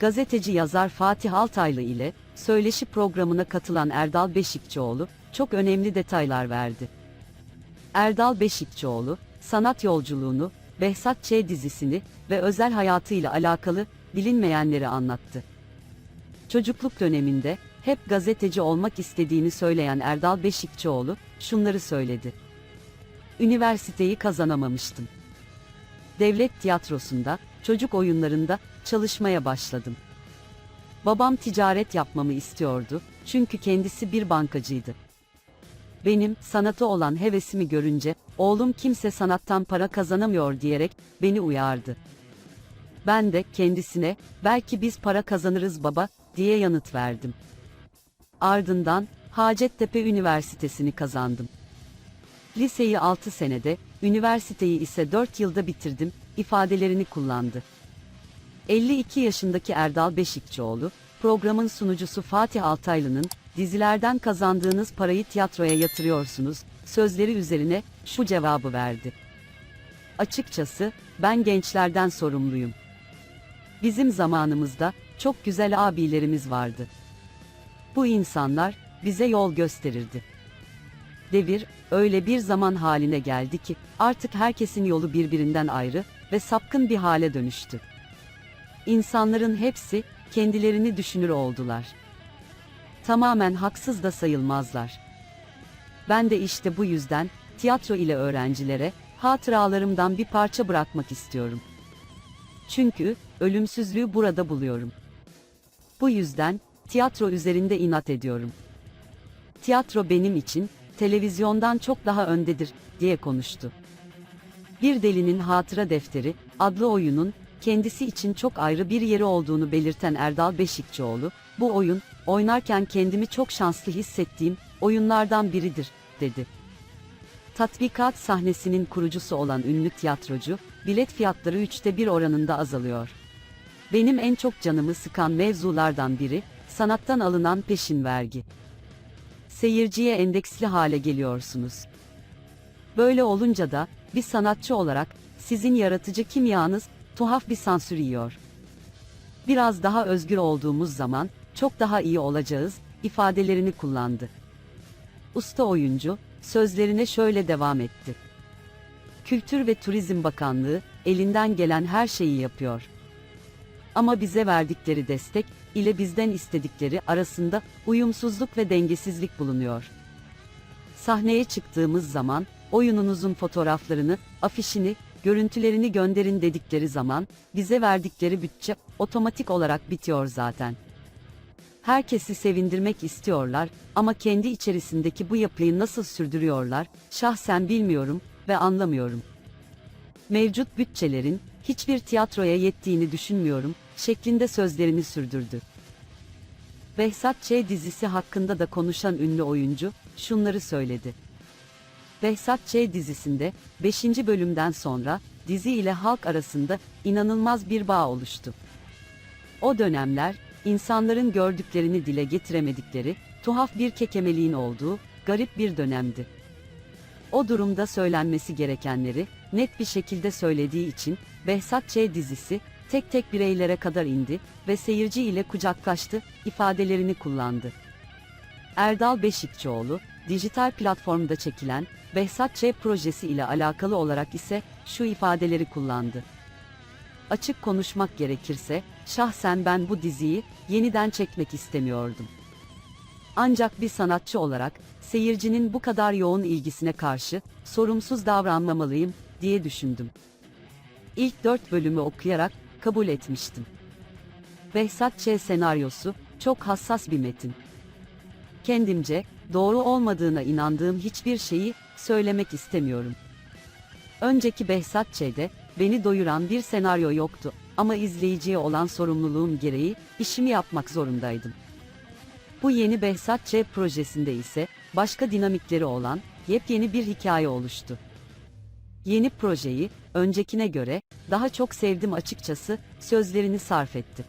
Gazeteci yazar Fatih Altaylı ile söyleşi programına katılan Erdal Beşikçioğlu çok önemli detaylar verdi. Erdal Beşikçioğlu, sanat yolculuğunu, Behzat Ç. dizisini ve özel hayatıyla alakalı bilinmeyenleri anlattı. Çocukluk döneminde hep gazeteci olmak istediğini söyleyen Erdal Beşikçioğlu şunları söyledi. Üniversiteyi kazanamamıştım. Devlet tiyatrosunda, çocuk oyunlarında çalışmaya başladım. Babam ticaret yapmamı istiyordu çünkü kendisi bir bankacıydı. Benim sanata olan hevesimi görünce oğlum kimse sanattan para kazanamıyor diyerek beni uyardı. Ben de kendisine belki biz para kazanırız baba diye yanıt verdim. Ardından Hacettepe Üniversitesi'ni kazandım. Liseyi 6 senede, üniversiteyi ise 4 yılda bitirdim ifadelerini kullandı. 52 yaşındaki Erdal Beşikçioğlu, programın sunucusu Fatih Altaylı'nın dizilerden kazandığınız parayı tiyatroya yatırıyorsunuz sözleri üzerine şu cevabı verdi. Açıkçası ben gençlerden sorumluyum. Bizim zamanımızda çok güzel abilerimiz vardı. Bu insanlar bize yol gösterirdi. Devir öyle bir zaman haline geldi ki artık herkesin yolu birbirinden ayrı ve sapkın bir hale dönüştü. İnsanların hepsi kendilerini düşünür oldular. Tamamen haksız da sayılmazlar. Ben de işte bu yüzden tiyatro ile öğrencilere hatıralarımdan bir parça bırakmak istiyorum. Çünkü ölümsüzlüğü burada buluyorum. Bu yüzden tiyatro üzerinde inat ediyorum. Tiyatro benim için televizyondan çok daha öndedir diye konuştu. Bir Delinin Hatıra Defteri adlı oyunun kendisi için çok ayrı bir yeri olduğunu belirten Erdal Beşikçioğlu, bu oyun oynarken kendimi çok şanslı hissettiğim oyunlardan biridir dedi. Tatbikat sahnesinin kurucusu olan ünlü tiyatrocu, bilet fiyatları üçte bir oranında azalıyor. Benim en çok canımı sıkan mevzulardan biri, sanattan alınan peşin vergi. Seyirciye endeksli hale geliyorsunuz. Böyle olunca da, bir sanatçı olarak, sizin yaratıcı kimyanız, tuhaf bir sansür yiyor. Biraz daha özgür olduğumuz zaman, çok daha iyi olacağız, ifadelerini kullandı. Usta oyuncu, sözlerine şöyle devam etti. Kültür ve Turizm Bakanlığı, elinden gelen her şeyi yapıyor. Ama bize verdikleri destek, ile bizden istedikleri arasında uyumsuzluk ve dengesizlik bulunuyor. Sahneye çıktığımız zaman, oyununuzun fotoğraflarını, afişini, görüntülerini gönderin dedikleri zaman, bize verdikleri bütçe, otomatik olarak bitiyor zaten. Herkesi sevindirmek istiyorlar ama kendi içerisindeki bu yapıyı nasıl sürdürüyorlar, şahsen bilmiyorum ve anlamıyorum. Mevcut bütçelerin, hiçbir tiyatroya yettiğini düşünmüyorum, şeklinde sözlerini sürdürdü. Behzat Ç. dizisi hakkında da konuşan ünlü oyuncu, şunları söyledi. Behzat Ç. dizisinde, 5. bölümden sonra, dizi ile halk arasında, inanılmaz bir bağ oluştu. O dönemler, insanların gördüklerini dile getiremedikleri, tuhaf bir kekemeliğin olduğu, garip bir dönemdi. O durumda söylenmesi gerekenleri, net bir şekilde söylediği için, Behzat Ç. dizisi, tek tek bireylere kadar indi ve seyirci ile kucaklaştı, ifadelerini kullandı. Erdal Beşikçioğlu, dijital platformda çekilen, Behzat Ç. projesi ile alakalı olarak ise, şu ifadeleri kullandı. Açık konuşmak gerekirse, şahsen ben bu diziyi, yeniden çekmek istemiyordum. Ancak bir sanatçı olarak, seyircinin bu kadar yoğun ilgisine karşı, sorumsuz davranmamalıyım, diye düşündüm. İlk dört bölümü okuyarak, kabul etmiştim. Behzat Ç. senaryosu, çok hassas bir metin. Kendimce, doğru olmadığına inandığım hiçbir şeyi, söylemek istemiyorum. Önceki Behzat Ç'de, beni doyuran bir senaryo yoktu ama izleyiciye olan sorumluluğum gereği, işimi yapmak zorundaydım. Bu yeni Behzat Ç. projesinde ise, başka dinamikleri olan, yepyeni bir hikaye oluştu. Yeni projeyi, öncekine göre, daha çok sevdim açıkçası, sözlerini sarf etti.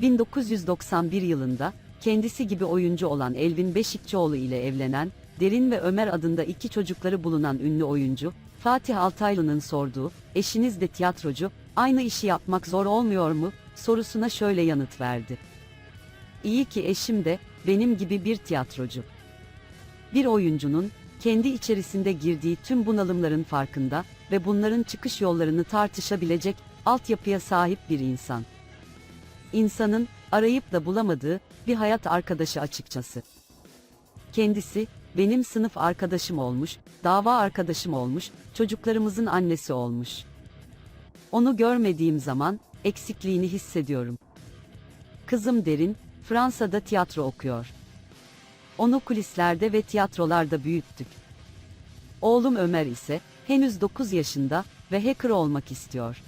1991 yılında, kendisi gibi oyuncu olan Elvin Beşikçioğlu ile evlenen, Derin ve Ömer adında iki çocukları bulunan ünlü oyuncu, Fatih Altaylı'nın sorduğu, eşiniz de tiyatrocu, aynı işi yapmak zor olmuyor mu, sorusuna şöyle yanıt verdi. İyi ki eşim de benim gibi bir tiyatrocu. Bir oyuncunun kendi içerisinde girdiği tüm bunalımların farkında ve bunların çıkış yollarını tartışabilecek altyapıya sahip bir insan. İnsanın arayıp da bulamadığı bir hayat arkadaşı açıkçası. Kendisi benim sınıf arkadaşım olmuş, dava arkadaşım olmuş, çocuklarımızın annesi olmuş. Onu görmediğim zaman eksikliğini hissediyorum. Kızım Derin Fransa'da tiyatro okuyor. Onu kulislerde ve tiyatrolarda büyüttük. Oğlum Ömer ise henüz 9 yaşında ve hacker olmak istiyor.